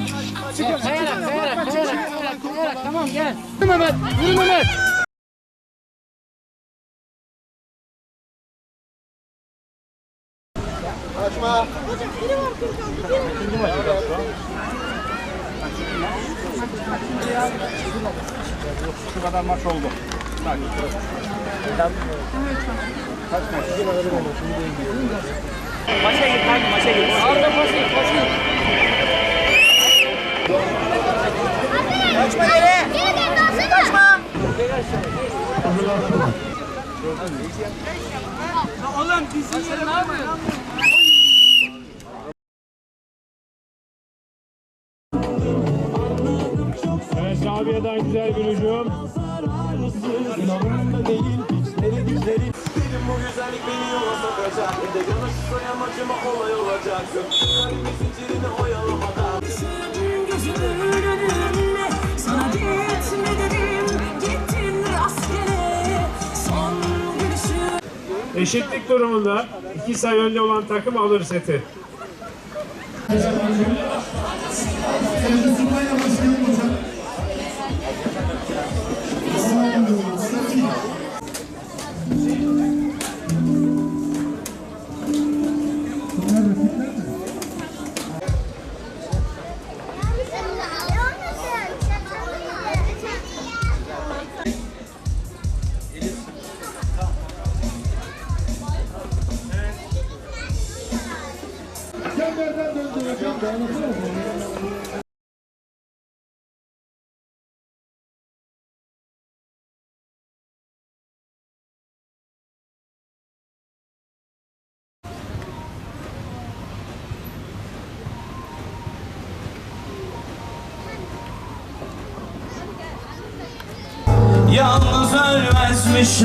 Kayarak, kayarak, kayarak, kayarak. Tamam gel. Yürü Mehmet, yürü Mehmet. Şu kadar maç oldu. Maça git hadi maça git. Arda pası, pası. Kaçma geri. Kaçma. Evet Sabiye'den güzel bir hücum. Bu güzellik beni yola sokacak Bir de yanlış soyamacıma olay olacak Eşitlik durumunda iki sayı önde olan takım alır seti. Yalnız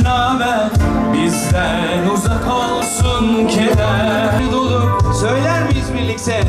naber Bizden uzak olsun keder Dolu. Söyler miyiz birlikte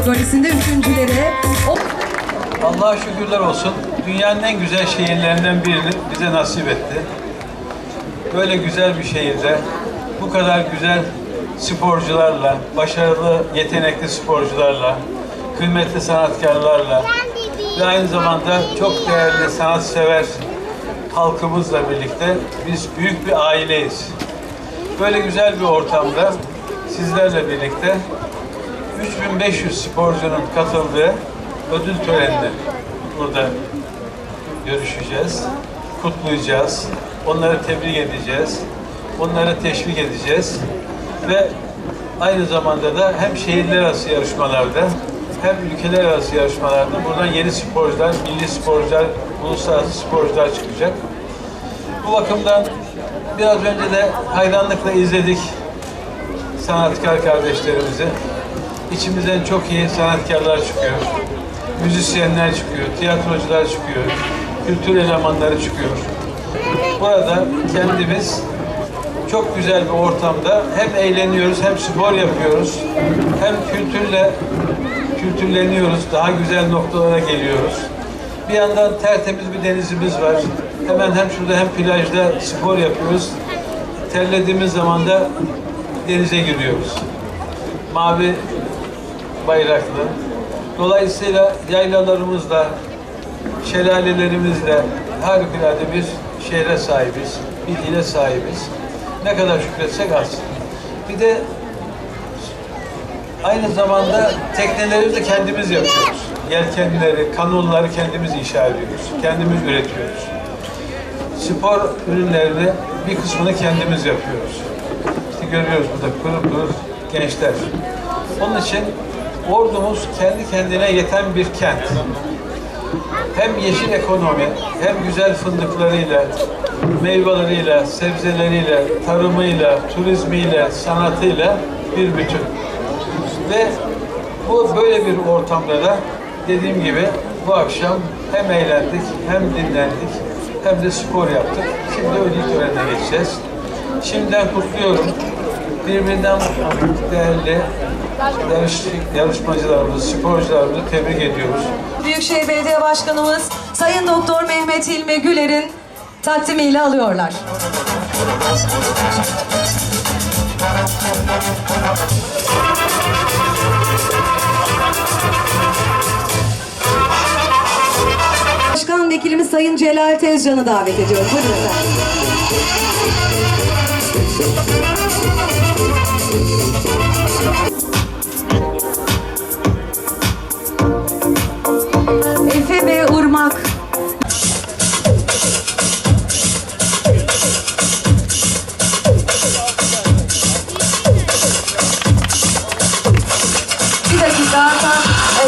kategorisinde üçüncülere. Allah'a şükürler olsun. Dünyanın en güzel şehirlerinden birini bize nasip etti. Böyle güzel bir şehirde bu kadar güzel sporcularla, başarılı, yetenekli sporcularla, kıymetli sanatkarlarla ve aynı zamanda çok değerli sanatsever halkımızla birlikte biz büyük bir aileyiz. Böyle güzel bir ortamda sizlerle birlikte 3500 sporcunun katıldığı ödül törenini burada görüşeceğiz, kutlayacağız, onları tebrik edeceğiz, onları teşvik edeceğiz ve aynı zamanda da hem şehirler arası yarışmalarda hem ülkeler arası yarışmalarda buradan yeni sporcular, milli sporcular, uluslararası sporcular çıkacak. Bu bakımdan biraz önce de hayranlıkla izledik sanatkar kardeşlerimizi. İçimizden çok iyi sanatkarlar çıkıyor. Müzisyenler çıkıyor, tiyatrocular çıkıyor, kültür elemanları çıkıyor. Burada kendimiz çok güzel bir ortamda hem eğleniyoruz hem spor yapıyoruz. Hem kültürle kültürleniyoruz, daha güzel noktalara geliyoruz. Bir yandan tertemiz bir denizimiz var. Hemen hem şurada hem plajda spor yapıyoruz. Terlediğimiz zaman da denize giriyoruz. Mavi bayraklı. Dolayısıyla yaylalarımızla, şelalelerimizle harikulade bir şehre sahibiz, bir ile sahibiz. Ne kadar şükretsek az. Bir de aynı zamanda tekneleri de kendimiz yapıyoruz. Yelkenleri, kanonları kendimiz inşa ediyoruz. Kendimiz üretiyoruz. Spor ürünlerini bir kısmını kendimiz yapıyoruz. İşte görüyoruz burada pırıl pırıl gençler. Onun için ordumuz kendi kendine yeten bir kent. Hem yeşil ekonomi, hem güzel fındıklarıyla, meyveleriyle, sebzeleriyle, tarımıyla, turizmiyle, sanatıyla bir bütün. Ve bu böyle bir ortamda da dediğim gibi bu akşam hem eğlendik hem dinlendik hem de spor yaptık. Şimdi ödül törenine geçeceğiz. Şimdiden kutluyorum. Birbirinden değerli yarış, yarışmacılarımızı, sporcularımızı tebrik ediyoruz. Büyükşehir Belediye Başkanımız Sayın Doktor Mehmet Hilmi Güler'in takdimiyle alıyorlar. Başkan Vekilimiz Sayın Celal Tezcan'ı davet ediyorum. Buyurun efendim. Thank you.